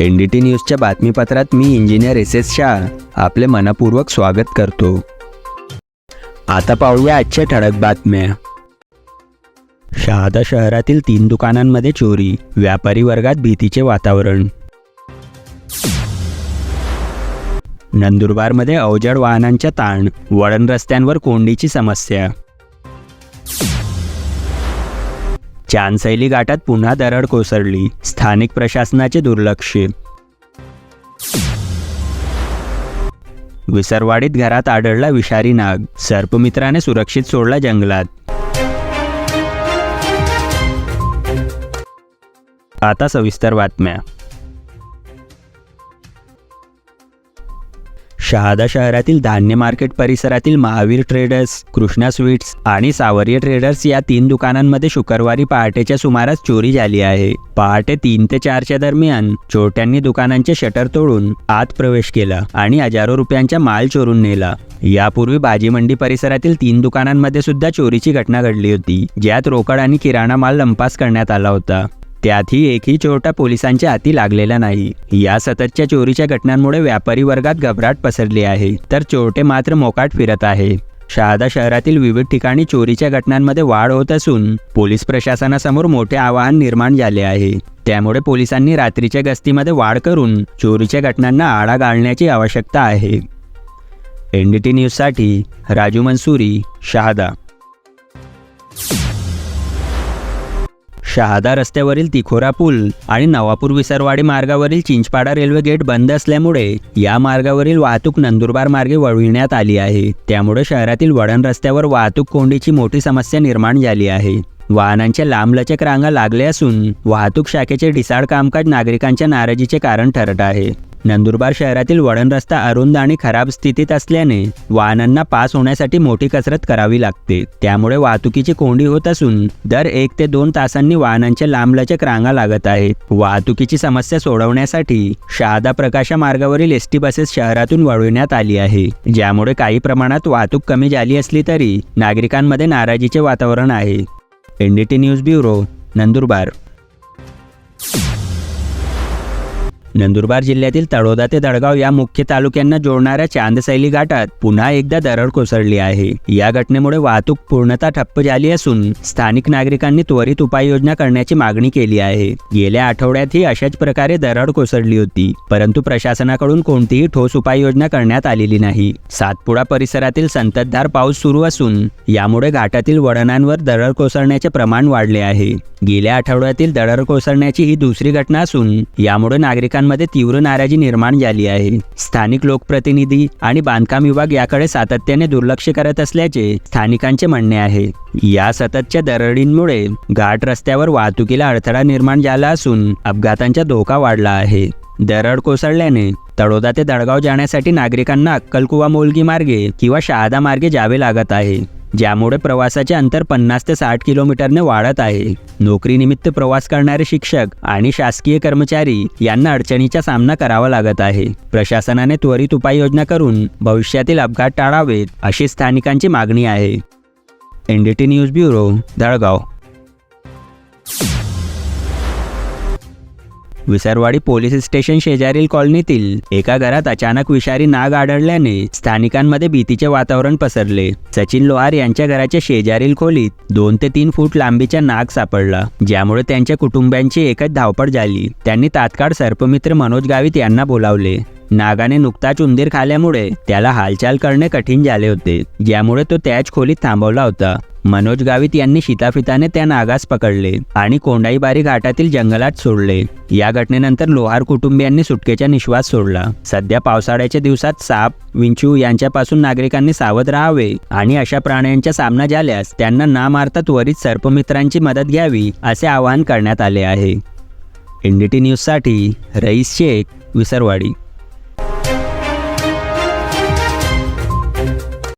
N D T न्यूजच्या बातमीपत्रात मी इंजिनियर एस एस शाह. आपले मनपूर्वक स्वागत करतो. आता पाहूया आजच्या ठळक बातम्या. शहादा शहरातील तीन दुकानांमध्ये चोरी व्यापारी वर्गात भीतीचे वातावरण. नंदुरबारमध्ये अवजड वाहनांच्या ताण वळण रस्त्यांवर कोंडीची समस्या. चांदसैली घाटात पुन्हा दरड कोसळली. स्थानिक प्रशासनाचे दुर्लक्ष. विसरवाडीत घरात आढळला विषारी नाग. सर्पमित्राने सुरक्षित सोडला जंगलात. आता सविस्तर बातम्या. शहादा शहरातील धान्य मार्केट परिसरातील महावीर ट्रेडर्स कृष्णा स्वीट्स आणि सावरिया ट्रेडर्स या तीन दुकानांमध्ये शुक्रवारी पहाटेच्या सुमारास चोरी झाली आहे. पहाटे तीन ते चारच्या दरम्यान चोरट्यांनी दुकानांचे शटर तोडून आत प्रवेश केला आणि हजारो रुपयांचा माल चोरून नेला. यापूर्वी भाजी मंडी परिसरातील तीन दुकानांमध्ये सुद्धा चोरीची घटना घडली होती ज्यात रोकड आणि किराणा माल लंपास करण्यात आला होता. त्यातही एकही चोरटा पोलिसांच्या हाती लागलेला नाही. या सततच्या चोरीच्या घटनांमुळे व्यापारी वर्गात घबराट पसरली आहे तर चोरटे मात्र मोकाट फिरत आहे. शहादा शहरातील विविध ठिकाणी चोरीच्या घटनांमध्ये वाढ होत असून पोलीस प्रशासनासमोर मोठे आवाहन निर्माण झाले आहे. त्यामुळे पोलिसांनी रात्रीच्या गस्तीमध्ये वाढ करून चोरीच्या घटनांना आळा घालण्याची आवश्यकता आहे. एनडीटी न्यूजसाठी राजू मंसुरी शहादा. शहादा रस्त्यावरील तिखोरा पूल आणि नवापूर विसरवाडी मार्गावरील चिंचपाडा रेल्वे गेट बंद असल्यामुळे या मार्गावरील वाहतूक नंदुरबार मार्गे वळविण्यात आली आहे. त्यामुळे शहरातील वळण रस्त्यावर वाहतूक कोंडीची मोठी समस्या निर्माण झाली आहे. वाहनांच्या लांबलचक रांगा लागले असून वाहतूक शाखेचे ढिसाळ कामकाज नागरिकांच्या नाराजीचे कारण ठरत आहे. नंदुरबार शहरातील वळण रस्ता अरुंद आणि खराब स्थितीत असल्याने वाहनांना पास होण्यासाठी मोठी कसरत करावी लागते. त्यामुळे वाहतुकीची कोंडी होत असून दर एक ते दोन तासांनी वाहनांच्या लांबलचक रांगा लागत आहेत. वाहतुकीची समस्या सोडवण्यासाठी शहादा प्रकाशा मार्गावरील एस टी बसेस शहरातून वळविण्यात आली आहे. ज्यामुळे काही प्रमाणात वाहतूक कमी झाली असली तरी नागरिकांमध्ये नाराजीचे वातावरण आहे. N D T news bureau Nandurbar. Nandurbar जिल्ह्यातील तळोदा ते दडगाव या मुख्य तालुक्यांना जोडणाऱ्या चांदसैली घाटात पुन्हा एकदा दरड कोसळली आहे. या घटनेमुळे वाहतूक पूर्णतः ठप्प झाली असून स्थानिक नागरिकांनी त्वरित उपाययोजना करण्याची मागणी केली आहे. गेल्या आठवड्यातही अशाच प्रकारे दरड कोसळली होती परंतु प्रशासनाकडून कोणतीही ठोस उपाययोजना करण्यात आलेली नाही. सातपुडा परिसरातील संततधार पाऊस सुरू असून यामुळे घाटातील वळणांवर दरड कोसळण्याचे प्रमाण वाढले आहे. गेल्या आठवड्यातील दरड कोसळण्याची ही दुसरी घटना असून यामुळे नागरिकांमध्ये तीव्र नाराजी निर्माण झाली आहे. स्थानिक लोकप्रतिनिधी आणि बांधकाम विभाग याकडे सातत्याने दुर्लक्ष करत असल्याचे स्थानिकांचे म्हणणे आहे. या सततच्या दरडींमुळे घाट रस्त्यावर वाहतुकीला अडथळा निर्माण झाला असून अपघातांचा धोका वाढला आहे. दरड कोसळल्याने तळोदा ते दडगाव जाण्यासाठी नागरिकांना अक्कलकुवा मोलगी मार्गे किंवा शहादा मार्गे जावे लागत आहे. ज्यामुळे प्रवासाचे अंतर पन्नास ते साठ किलोमीटरने वाढत आहे. नोकरीनिमित्त प्रवास करणारे शिक्षक आणि शासकीय कर्मचारी यांना अडचणीचा सामना करावा लागत आहे. प्रशासनाने त्वरित उपाययोजना करून भविष्यातील अपघात टाळावेत अशी स्थानिकांची मागणी आहे. N D T news bureau Dalgaon. Visarwadi police station शेजारील कॉलनीतील एका घरात अचानक विषारी नाग आढळल्याने स्थानिकांमध्ये भीतीचे वातावरण पसरले. सचिन लोहार यांच्या घराच्या शेजारील खोलीत दोन ते तीन फूट लांबीचा नाग सापडला ज्यामुळे त्यांच्या कुटुंबियांची एकच धावपळ झाली. त्यांनी तात्काळ सर्पमित्र मनोज गावित यांना बोलावले. नागाने नुकताच उंदीर खाल्यामुळे त्याला हालचाल करणे कठीण झाले होते ज्यामुळे तो त्याच खोलीत थांबवला होता. मनोज गावित यांनी शिताफिताने त्या नागास पकडले आणि कोंडाईबारी घाटातील जंगलात सोडले. या घटनेनंतर लोहार कुटुंबियांनी सुटकेचा निश्वास सोडला. सध्या पावसाळ्याच्या दिवसात साप विंचू यांच्यापासून नागरिकांनी सावध राहावे आणि अशा प्राण्यांचा सामना झाल्यास त्यांना ना मारता त्वरित सर्पमित्रांची मदत घ्यावी असे आवाहन करण्यात आले आहे. एनडीटी न्यूजसाठी रईस शेख विसरवाडी.